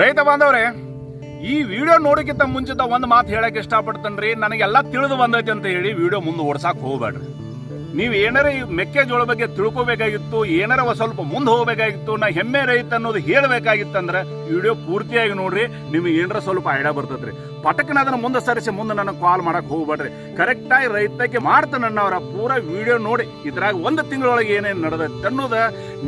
ರೈತ ಬಾಂಧವ್ರೆ, ಈ ವಿಡಿಯೋ ನೋಡೋಕ್ಕಿಂತ ಮುಂಚಿತ ಒಂದು ಮಾತು ಹೇಳಕ್ ಇಷ್ಟಪಡ್ತೇನ್ರಿ? ನನಗೆಲ್ಲ ತಿಳಿದು ಬಂದೈತಿ ಅಂತ ಹೇಳಿ ವಿಡಿಯೋ ಮುಂದೆ ಓಡಿಸಕ್ ಹೋಗ್ಬೇಡ್ರಿ. ನೀವು ಏನಾರ ಈ ಮೆಕ್ಕೆಜೋಳ ಬಗ್ಗೆ ತಿಳ್ಕೊಬೇಕಾಗಿತ್ತು, ಏನಾರ ಸ್ವಲ್ಪ ಮುಂದೆ ಹೋಗ್ಬೇಕಾಗಿತ್ತು, ನಾ ಹೆಮ್ಮೆ ರೈತ ಅನ್ನೋದು ಹೇಳಬೇಕಾಗಿತ್ತಂದ್ರೆ ವಿಡಿಯೋ ಪೂರ್ತಿಯಾಗಿ ನೋಡ್ರಿ, ನಿಮ್ಗೆ ಏನಾರ ಸ್ವಲ್ಪ ಐಡಿಯಾ ಬರ್ತದ್ರಿ ಪಟಕನ ಅದನ್ನ ಮುಂದೆ ಸರಿಸಿ ಮುಂದೆ ನನಗೆ ಕಾಲ್ ಮಾಡಕ್ ಹೋಗ್ಬೇಡ್ರಿ. ಕರೆಕ್ಟಾಗಿ ರೈತಕ್ಕೆ ಮಾಡ್ತಾನೆ ನನ್ನವರ ಪೂರ ವಿಡಿಯೋ ನೋಡಿ, ಇದ್ರಾಗ ಒಂದು ತಿಂಗಳೊಳಗೆ ಏನೇನು ನಡೆದೈತೆ ಅನ್ನೋದ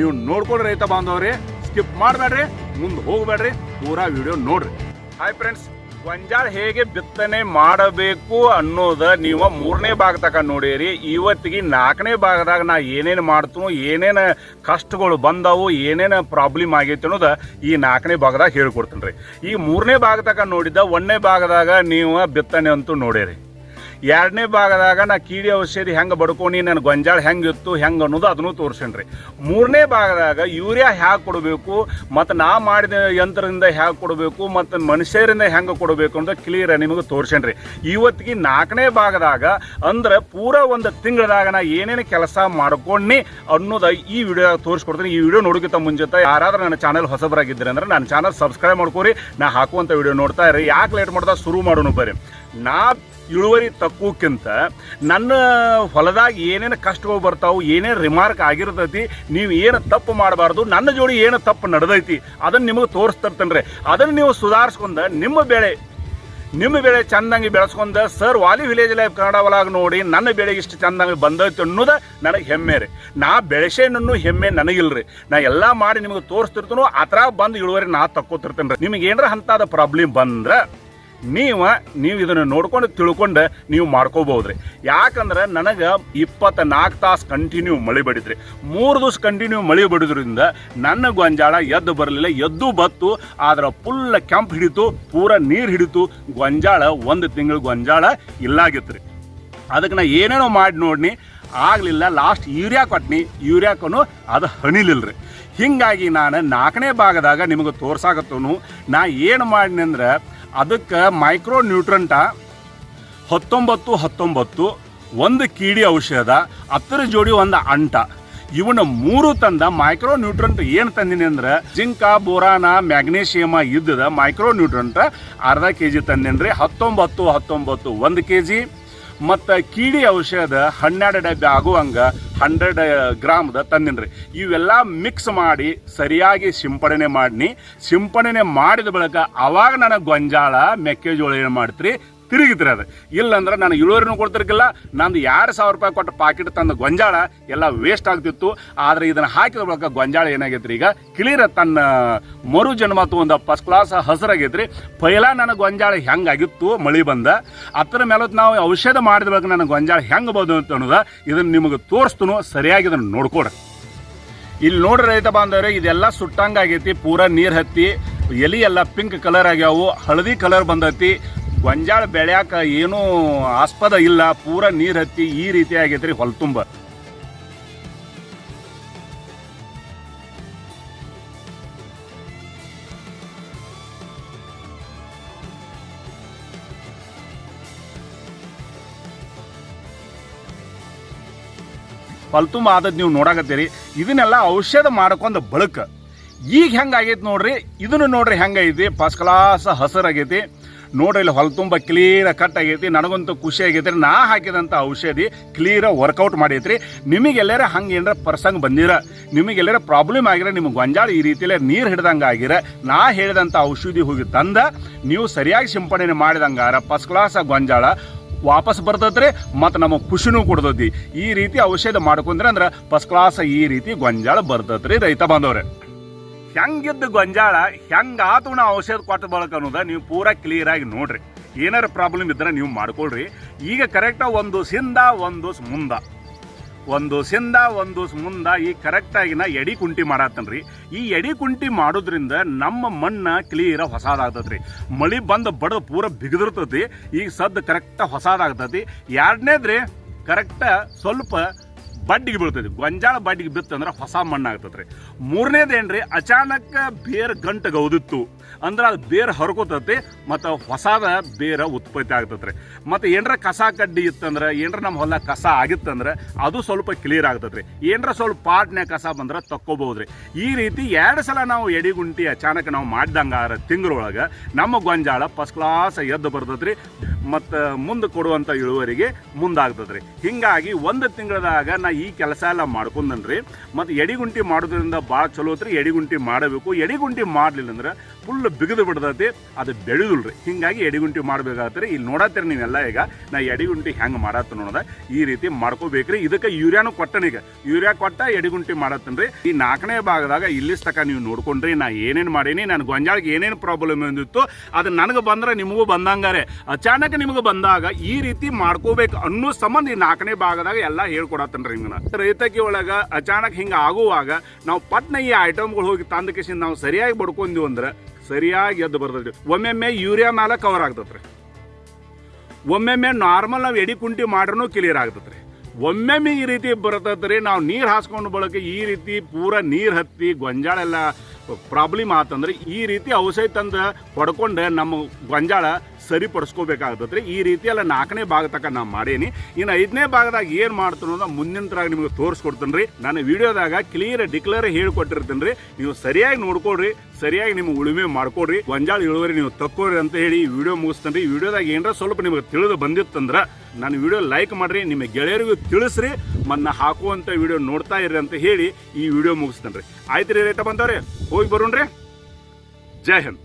ನೀವು ನೋಡ್ಕೊಳ್ರಿ ರೈತ ಬಾಂಧವ್ರಿ. ಸ್ಕಿಪ್ ಮಾಡಬೇಡ್ರಿ. ಮುಂದೆ ಹೋಗ್ಬೇಡ್ರಿ. ಪೂರಾ ವಿಡಿಯೋ ನೋಡ್ರಿ. ಹಾಯ್ ಫ್ರೆಂಡ್ಸ್ ಗೊಂಜಾಳ ಹೇಗೆ ಬಿತ್ತನೆ ಮಾಡಬೇಕು ಅನ್ನೋದ ನೀವು ಮೂರನೇ ಭಾಗ ತಕ ನೋಡಿರಿ. ಇವತ್ತಿಗೆ ನಾಲ್ಕನೇ ಭಾಗದಾಗ ನಾ ಏನೇನು ಮಾಡ್ತೀನೋ, ಏನೇನು ಕಷ್ಟಗಳು ಬಂದವು, ಏನೇನು ಪ್ರಾಬ್ಲಮ್ ಆಗೈತೆ ಅನ್ನೋದು ಈ ನಾಲ್ಕನೇ ಭಾಗದಾಗ ಹೇಳ್ಕೊಡ್ತೀನಿ ರೀ ಈ ಮೂರನೇ ಭಾಗ ತಕ ನೋಡಿದ್ದ ಒಂದನೇ ಭಾಗದಾಗ ನೀವು ಬಿತ್ತನೆ ಅಂತೂ ನೋಡಿರಿ. ಎರಡನೇ ಭಾಗದಾಗ ನಾ ಕೀಡಿ ಔಷಧಿ ಹೆಂಗೆ ಬಡ್ಕೊಂಡು ನನ್ನ ಗೊಂಜಾಳ ಹೆಂಗೆ ಇತ್ತು, ಹೆಂಗೆ ಅನ್ನೋದು ಅದನ್ನು ತೋರ್ಸೇನ್ರಿ. ಮೂರನೇ ಭಾಗದಾಗ ಯೂರಿಯಾ ಹ್ಯಾಗೆ ಕೊಡಬೇಕು, ಮತ್ತು ನಾ ಮಾಡಿದ ಯಂತ್ರದಿಂದ ಹ್ಯಾಗೆ ಕೊಡಬೇಕು, ಮತ್ತು ಮನುಷ್ಯರಿಂದ ಹೆಂಗೆ ಕೊಡಬೇಕು ಅಂತ ಕ್ಲಿಯರ್ ನಿಮಗೆ ತೋರ್ಸೇನ್ರಿ. ಇವತ್ತಿಗೆ ನಾಲ್ಕನೇ ಭಾಗದಾಗ ಅಂದ್ರೆ ಪೂರ ಒಂದು ತಿಂಗಳದಾಗ ನಾ ಏನೇನು ಕೆಲಸ ಮಾಡ್ಕೊಂಡು ಅನ್ನೋದು ಈ ವಿಡಿಯೋ ತೋರಿಸ್ಕೊಡ್ತೀನಿ. ಈ ವಿಡಿಯೋ ನೋಡೋಕ್ಕಿಂತ ಮುಂಚಿತ ಯಾರಾದರೂ ನನ್ನ ಚಾನಲ್ ಹೊಸಬರಾಗಿದ್ದೀರಿ ಅಂದ್ರೆ ನನ್ನ ಚಾನಲ್ ಸಬ್ಸ್ಕ್ರೈಬ್ ಮಾಡ್ಕೋರಿ. ನಾ ಹಾಕುವಂಥ ವಿಡಿಯೋ ನೋಡ್ತಾ ಇರಿ. ಯಾಕೆ ಲೇಟ್ ಮಾಡ್ತಾ ಶುರು ಮಾಡೋಣ ಬರ್ರಿ. ನಾ ಇಳುವರಿ ತಕ್ಕೂಕ್ಕಿಂತ ನನ್ನ ಹೊಲದಾಗ ಏನೇನು ಕಷ್ಟಗಳು ಬರ್ತಾವೆ, ಏನೇನು ರಿಮಾರ್ಕ್ ಆಗಿರ್ತೈತಿ, ನೀವು ಏನು ತಪ್ಪು ಮಾಡಬಾರ್ದು, ನನ್ನ ಜೋಡಿ ಏನು ತಪ್ಪು ನಡೆದೈತಿ ಅದನ್ನು ನಿಮಗೆ ತೋರಿಸ್ತಿರ್ತೇನೆ ಅದನ್ನು ನೀವು ಸುಧಾರಿಸ್ಕೊಂಡು ನಿಮ್ಮ ಬೆಳೆ ನಿಮ್ಮ ಬೆಳೆ ಚಂದಂಗೆ ಬೆಳೆಸ್ಕೊಂಡು, ಸರ್ ವಾಲಿ ವಿಲೇಜ್ ಲೈಫ್ ಕನ್ನಡ ಒಳಗೆ ನೋಡಿ, ನನ್ನ ಬೆಳೆಗೆ ಇಷ್ಟು ಚಂದಂಗೆ ಬಂದೈತೆ ಅನ್ನೋದು ನನಗೆ ಹೆಮ್ಮೆ ರೀ. ನಾ ಬೆಳೆಸೇನನ್ನು ಹೆಮ್ಮೆ ನನಗಿಲ್ರಿ. ನಾ ಎಲ್ಲ ಮಾಡಿ ನಿಮಗೆ ತೋರಿಸ್ತಿರ್ತನೋ ಆ ಥರ ಬಂದು ಇಳುವರಿ ನಾ ತಕ್ಕೋತಿರ್ತೇನೆ ರೀ ನಿಮಗೆ ಏನಾರ ಅಂತಾದ ಪ್ರಾಬ್ಲಮ್ ಬಂದ್ರೆ ನೀವು ನೀವು ಇದನ್ನು ನೋಡ್ಕೊಂಡು ತಿಳ್ಕೊಂಡು ನೀವು ಮಾಡ್ಕೋಬಹುದ್ರಿ. ಯಾಕಂದ್ರೆ ನನಗೆ ಇಪ್ಪತ್ತ ನಾಲ್ಕು ತಾಸು ಕಂಟಿನ್ಯೂ ಮಳೆ ಬಡಿದ್ರಿ ಮೂರು ದಿವಸ ಕಂಟಿನ್ಯೂ ಮಳೆ ಬಡಿದ್ರಿಂದ ನನ್ನ ಗೊಂಜಾಳ ಎದ್ದು ಬರಲಿಲ್ಲ, ಎದ್ದು ಬತ್ತು, ಆದ್ರೆ ಫುಲ್ ಕೆಂಪು ಹಿಡಿತು, ಪೂರ ನೀರು ಹಿಡಿತು, ಗೊಂಜಾಳ ಒಂದು ತಿಂಗಳು ಗೊಂಜಾಳ ಇಲ್ಲಾಗಿತ್ತು ಅದಕ್ಕೆ ನಾ ಏನೇನೋ ಮಾಡಿ ನೋಡಿನಿ, ಆಗಲಿಲ್ಲ ಲಾಸ್ಟ್ ಯೂರಿಯಾ ಕೊಟ್ನಿ, ಯೂರಿಯಾಕನು ಅದು ಹಣಿಲಿಲ್ಲ ರೀ ಹೀಗಾಗಿ ನಾನು ನಾಲ್ಕನೇ ಭಾಗದಾಗ ನಿಮಗೆ ತೋರ್ಸಾಕತ್ತನು, ನಾ ಏನು ಮಾಡಿನಿ ಅಂದ್ರೆ ಅದಕ್ಕೆ ಮೈಕ್ರೋ ನ್ಯೂಟ್ರಂಟ ಹತ್ತೊಂಬತ್ತು ಹತ್ತೊಂಬತ್ತು, ಒಂದು ಕೀಡಿ ಔಷಧ, ಹತ್ತರ ಜೋಡಿ ಒಂದು ಅಂಟ. ಇವನ್ನ ಮೂರು ತಂದ ಮೈಕ್ರೋ ನ್ಯೂಟ್ರಂಟ್ ಏನು ತಂದಿನಿ ಅಂದ್ರೆ, ಜಿಂಕ, ಬೋರಾನ ಮ್ಯಾಗ್ನೇಷಿಯಮ ಇದ್ದದ ಮೈಕ್ರೋ ನ್ಯೂಟ್ರಂಟ್ ಅರ್ಧ ಕೆ ಜಿ ತಂದೇನ್ರಿ. ಹತ್ತೊಂಬತ್ತು ಹತ್ತೊಂಬತ್ತು, ಒಂದು ಕೆ ಜಿ ಮತ್ತು ಕೀಡಿ ಔಷಧ ಹನ್ನೆರಡು ಡಬ್ಬಿ ಆಗುವಂಗ ಹಂಡ್ರೆಡ್ ಗ್ರಾಮ್ದ ತಂದಿನ್ರಿ. ಇವೆಲ್ಲ ಮಿಕ್ಸ್ ಮಾಡಿ ಸರಿಯಾಗಿ ಸಿಂಪಡಣೆ ಮಾಡಿನಿ. ಸಿಂಪಡಣೆ ಮಾಡಿದ ಬಳಿಕ ಅವಾಗ ನನಗೆ ಗೊಂಜಾಳ, ಮೆಕ್ಕೆಜೋಳ ಏನು ಮಾಡ್ತೀರಿ? ತಿರುಗಿದ್ರಿ ಅದು. ಇಲ್ಲಂದ್ರೆ ನಾನು ಇಳುವರಿನೂ ಕೊಡ್ತಿರ್ಕಿಲ್ಲ ನಂದು ಎರಡು ಸಾವಿರ ರೂಪಾಯಿ ಕೊಟ್ಟ ಪಾಕೆಟ್ ತಂದ ಗೊಂಜಾಳ ಎಲ್ಲ ವೇಸ್ಟ್ ಆಗ್ತಿತ್ತು. ಆದರೆ ಇದನ್ನು ಹಾಕಿದ ಬಳಿಕ ಗೊಂಜಾಳ ಏನಾಗೈತ್ರಿ ಈಗ? ಕ್ಲಿಯರ್ ತನ್ನ ಮರು ಜನ್ಮ ಒಂದು ಫಸ್ಟ್ ಕ್ಲಾಸ್ ಹಸಿರಾಗೈತ್ರಿ. ಪೈಲ ನನ್ನ ಗೊಂಜಾಳ ಹೆಂಗಾಗಿತ್ತು? ಮಳಿ ಬಂದ. ಅದರ ಮೇಲೆ ನಾವು ಔಷಧ ಮಾಡಿದ ಬಳಿಕ ನನಗೆ ಗೊಂಜಾಳ ಹೆಂಗೆ ಬಂದು ಅಂತ ಅನ್ನೋದ ಇದನ್ನು ನಿಮಗೆ ತೋರಿಸ್ತನು. ಸರಿಯಾಗಿ ಇದನ್ನು ನೋಡ್ಕೊಡ್ರಿ. ಇಲ್ಲಿ ನೋಡ್ರಿ ರೈತ ಬಾಂಧವ್ರೆ, ಇದೆಲ್ಲ ಸುಟ್ಟಂಗಾಗೈತಿ, ಪೂರಾ ನೀರು ಹತ್ತಿ, ಎಲಿ ಎಲ್ಲ ಪಿಂಕ್ ಕಲರ್ ಆಗ್ಯಾವು, ಹಳದಿ ಕಲರ್ ಬಂದೈತಿ. ಗೊಂಜಾಳ ಬೆಳ್ಯಾಕ ಏನೂ ಆಸ್ಪದ ಇಲ್ಲ, ಪೂರ ನೀರು ಹತ್ತಿ ಈ ರೀತಿ ಆಗೈತ್ರಿ ಹೊಲ ತುಂಬ ಫಲ್ತುಂಬ ಆದದ್ ನೀವು ನೋಡಾಕತ್ತೀರಿ. ಇದನ್ನೆಲ್ಲ ಔಷಧ ಮಾಡ್ಕೊಂಡ ಬಳಕ. ಈಗ ಹೆಂಗಾಗೈತಿ ನೋಡ್ರಿ, ಇದನ್ನು ನೋಡ್ರಿ ಹೆಂಗೈತಿ ಫಸ್ಟ್ ಕ್ಲಾಸ್ ಹಸರಾಗೈತಿ. ನೋಡ್ರಿ ಇಲ್ಲಿ ಹೊಲ ತುಂಬ ಕ್ಲಿಯರ್ ಕಟ್ ಆಗೈತಿ, ನನಗಂತೂ ಖುಷಿ ಆಗೈತಿ ನಾ ಹಾಕಿದಂಥ ಔಷಧಿ ಕ್ಲಿಯರ್ ವರ್ಕೌಟ್ ಮಾಡೈತ್ರಿ. ನಿಮಗೆಲ್ಲರ ಹಂಗೆ ಏನಾರ ಪರ್ಸಂಗ್ ಬಂದಿರ ನಿಮಗೆಲ್ಲರ ಪ್ರಾಬ್ಲಮ್ ಆಗಿರ, ನಿಮ್ಗೆ ಗೊಂಜಾಳ ಈ ರೀತಿಯಲ್ಲೇ ನೀರು ಹಿಡ್ದಂಗೆ ಆಗಿರ, ನಾ ಹೇಳಿದಂಥ ಔಷಧಿ ಹೋಗಿ ತಂದ, ನೀವು ಸರಿಯಾಗಿ ಸಿಂಪಡಣೆ ಮಾಡಿದಂಗಾರ ಫಸ್ಟ್ ಕ್ಲಾಸ್ ಗೊಂಜಾಳ ವಾಪಸ್ ಬರ್ತೈತ್ರಿ, ಮತ್ತು ನಮಗೆ ಖುಷಿನೂ ಕೊಡ್ತೈತಿ. ಈ ರೀತಿ ಔಷಧ ಮಾಡ್ಕೊಂಡ್ರೆ ಅಂದ್ರೆ ಫಸ್ಟ್ ಕ್ಲಾಸ್ ಈ ರೀತಿ ಗೊಂಜಾಳ ಬರ್ತೈತ್ರಿ ರೈತ ಬಾಂಧವ್ರೆ. ಹೆಂಗಿದ್ದ ಗೊಂಜಾಳ ಹೆಂಗ ಆತು ನಾ ಔಷಧ ಕೊಟ್ಟು ಬಳಕ ಅನ್ನೋದು ನೀವು ಪೂರಾ ಕ್ಲಿಯರ್ ಆಗಿ ನೋಡ್ರಿ. ಏನಾರ ಪ್ರಾಬ್ಲಮ್ ಇದ್ರೆ ನೀವು ಮಾಡ್ಕೊಳ್ರಿ. ಈಗ ಕರೆಕ್ಟಾಗಿ ಒಂದು ಸಿಂದ ಒಂದು ಮುಂದ ಒಂದು ಸಿಂದ ಒಂದು ಮುಂದ ಈ ಕರೆಕ್ಟಾಗಿ ನಾ ಎಡಿ ಕುಂಟಿ ಮಾಡತ್ತನ್ರಿ ಈ ಎಡಿ ಕುಂಟಿ ಮಾಡೋದ್ರಿಂದ ನಮ್ಮ ಮಣ್ಣ ಕ್ಲಿಯರ್ ಹೊಸದಾಗ್ತದ್ರಿ. ಮಳಿ ಬಂದು ಬಡದು ಪೂರ ಬಿಗದಿರ್ತತಿ. ಈಗ ಸದ್ದು ಕರೆಕ್ಟ್ ಹೊಸದಾಗ್ತತಿ. ಎರಡನೇದ್ರಿ ಕರೆಕ್ಟ ಸ್ವಲ್ಪ ಬಡ್ಡಿಗೆ ಬೀಳ್ತದೆ ಗೊಂಜಾಳ ಬಡ್ಡಿಗೆ ಬಿತ್ತಂದ್ರೆ ಹೊಸ ಮಣ್ಣು ಆಗ್ತದ್ರಿ ಮೂರನೇದೇನ್ರಿ ಅಚಾನಕ್ ಬೇರ್ ಗಂಟು ಗೌದಿತ್ತು. ಅಂದ್ರೆ ಅದು ಬೇರೆ ಹರ್ಕೋತತಿ, ಮತ್ತು ಹೊಸದ ಬೇರೆ ಉತ್ಪತ್ತಿ ಆಗ್ತತ್ರಿ. ಮತ್ತು ಏನರ ಕಸ ಕಡ್ಡಿ ಇತ್ತಂದ್ರೆ, ಏನರ ನಮ್ಮ ಹೊಲ ಕಸ ಆಗಿತ್ತಂದ್ರೆ, ಅದು ಸ್ವಲ್ಪ ಕ್ಲಿಯರ್ ಆಗ್ತತ್ರಿ. ಏನರ ಸ್ವಲ್ಪ ಪಾಟ್ನ್ಯಾಗ ಕಸ ಬಂದ್ರೆ ತಕ್ಕೋಬಹುದ್ರಿ. ಈ ರೀತಿ ಎರಡು ಸಲ ನಾವು ಎಡಿಗುಂಟಿ ಅಚಾನಕ್ ನಾವು ಮಾಡ್ದಂಗಾರ ತಿಂಗಳೊಳಗೆ ನಮ್ಮ ಗೊಂಜಾಳ ಫಸ್ಟ್ ಕ್ಲಾಸ್ ಎದ್ದು ಬರ್ತದ್ರಿ ಮತ್ತು ಮುಂದೆ ಕೊಡುವಂಥ ಇಳುವರಿಗೆ ಮುಂದಾಗ್ತದ್ರಿ ಹಿಂಗಾಗಿ ಒಂದು ತಿಂಗಳದಾಗ ನಾ ಈ ಕೆಲಸ ಎಲ್ಲ ಮಾಡ್ಕೊಂಡನ್ರಿ. ಮತ್ತು ಎಡಿಗುಂಟಿ ಮಾಡೋದ್ರಿಂದ ಭಾಳ ಚಲೋ ಐತ್ರಿ ಎಡಿಗುಂಟಿ ಮಾಡಬೇಕು. ಎಡಿಗುಂಟಿ ಮಾಡಲಿಲ್ಲ ಅಂದ್ರೆ ಫುಲ್ ಬಿಗಿದು ಬಿಡ್ತೈತಿ, ಅದು ಬೆಳೆದಿಲ್ರಿ. ಹಿಂಗಾಗಿ ಎಡಿಗುಂಟಿ ರೀ. ಇಲ್ಲಿ ನೋಡತ್ತೀರಿ ನೀವೆಲ್ಲ ಈಗ. ನಾ ಎಡಿಗುಂಟಿ ಹೆಂಗೆ ಮಾಡತ್ತ ನೋಡೋದ. ಈ ರೀತಿ ಮಾಡ್ಕೋಬೇಕ್ರಿ. ಇದಕ್ಕೆ ಯೂರಿಯಾನು ಕೊಟ್ಟನೀಗ ಯೂರಿಯಾ ಕೊಟ್ಟ ಎಡಿಗುಂಟಿ ಮಾಡತ್ತನ್ರಿ ಈ ನಾಲ್ಕನೇ ಭಾಗದಾಗ ಇಲ್ಲಿ ತಕ ನೀವು ನೋಡ್ಕೊಂಡ್ರಿ, ನಾ ಏನೇನು ಮಾಡೀನಿ, ನಾನು ಗೊಂಜಾಳಿಗೆ ಏನೇನು ಪ್ರಾಬ್ಲಮ್ ಬಂದಿತ್ತು, ಅದು ನನಗೆ ಬಂದ್ರೆ ನಿಮಗೂ ಬಂದಂಗಾರೆ ಅಚಾನಕ್ ನಿಮಗೆ ಬಂದಾಗ ಈ ರೀತಿ ಮಾಡ್ಕೋಬೇಕು ಅನ್ನೋ ಸಂಬಂಧ ಈ ನಾಲ್ಕನೇ ಭಾಗದಾಗ ಎಲ್ಲ ಹೇಳ್ಕೊಡತ್ತನ್ರಿ ನಿಮ್ಗೆ ರೈತಕಿ ಒಳಗ ಅಚಾನಕ್ ಹಿಂಗೆ ಆಗುವಾಗ ನಾವು ಪಟ್ನ ಈ ಐಟಮ್ಗಳು ಹೋಗಿ ತಂದಕಿಸಿ ನಾವು ಸರಿಯಾಗಿ ಬಡ್ಕೊಂಡ್ವಿ ಅಂದ್ರೆ ಸರಿಯಾಗಿ ಎದ್ದು ಬರ್ತೈತಿ ಒಮ್ಮೆಮ್ಮೆ ಯೂರಿಯಾ ಮೇಲೆ ಕವರ್ ಆಗ್ತತ್ರಿ ಒಮ್ಮೆಮ್ಮೆ ನಾರ್ಮಲ್ ನಾವು ಎಡಿ ಕುಂಟಿ ಮಾಡ್ರೂ ಕ್ಲಿಯರ್ ಆಗ್ತತ್ರಿ ಒಮ್ಮೆಮ್ಮೆ ಈ ರೀತಿ ಬರ್ತದ್ರಿ, ನಾವು ನೀರು ಹಾಸ್ಕೊಂಡು ಬಳಕೆ ಈ ರೀತಿ ಪೂರ ನೀರು ಹತ್ತಿ ಗೊಂಜಾಳ ಎಲ್ಲ ಪ್ರಾಬ್ಲಮ್ ಆತಂದ್ರೆ ಈ ರೀತಿ ಔಷಧಿ ತಂದು ಹೊಡ್ಕೊಂಡು ನಮ್ಮ ಗೊಂಜಾಳ ಸರಿಪಡಿಸ್ಕೋಬೇಕಾಗ್ತದ್ರಿ ಈ ರೀತಿ ಎಲ್ಲ ನಾಲ್ಕನೇ ಭಾಗ ತಕ ನಾನು ಮಾಡೇನಿ. ಇನ್ನು ಐದನೇ ಭಾಗದಾಗ ಏನು ಮಾಡ್ತಾನೋ ಅನ್ನೋದು ಮುಂದಿನ ತರಾಗ ನಿಮಗೆ ತೋರಿಸ್ಕೊಡ್ತೀನಿ ರೀ ನಾನು ವಿಡಿಯೋದಾಗ ಕ್ಲಿಯರ್ ಡಿಕ್ಲೇರ್ ಹೇಳ್ಕೊಟ್ಟಿರ್ತೀನಿ ರೀ ನೀವು ಸರಿಯಾಗಿ ನೋಡ್ಕೊಡ್ರಿ ಸರಿಯಾಗಿ ನಿಮ್ಗೆ ಉಳುಮೆ ಮಾಡ್ಕೊಡ್ರಿ. ಗೊಂಜಾಳ ಇಳುವರಿ ನೀವು ತಕ್ಕೋರಿ ಅಂತ ಹೇಳಿ ಈ ವಿಡಿಯೋ ಮುಗಿಸ್ತೀನಿ ರೀ ವಿಡಿಯೋದಾಗ ಏನರ ಸ್ವಲ್ಪ ನಿಮಗೆ ತಿಳಿದು ಬಂದಿತ್ತಂದ್ರೆ ನನ್ನ ವಿಡಿಯೋ ಲೈಕ್ ಮಾಡ್ರಿ, ನಿಮ್ಮ ಗೆಳೆಯರಿಗೂ ತಿಳಿಸ್ರಿ, ಮನ್ನ ಹಾಕುವಂಥ ವಿಡಿಯೋ ನೋಡ್ತಾ ಇರ್ರಿ ಅಂತ ಹೇಳಿ ಈ ವಿಡಿಯೋ ಮುಗಿಸ್ತಾನೆ ರೀ ಆಯ್ತು ರೀ ರೈತ ಬಂದವ್ರೆ, ಹೋಗಿ ಬರೋಣ್ರಿ. ಜೈ ಹಿಂದ್.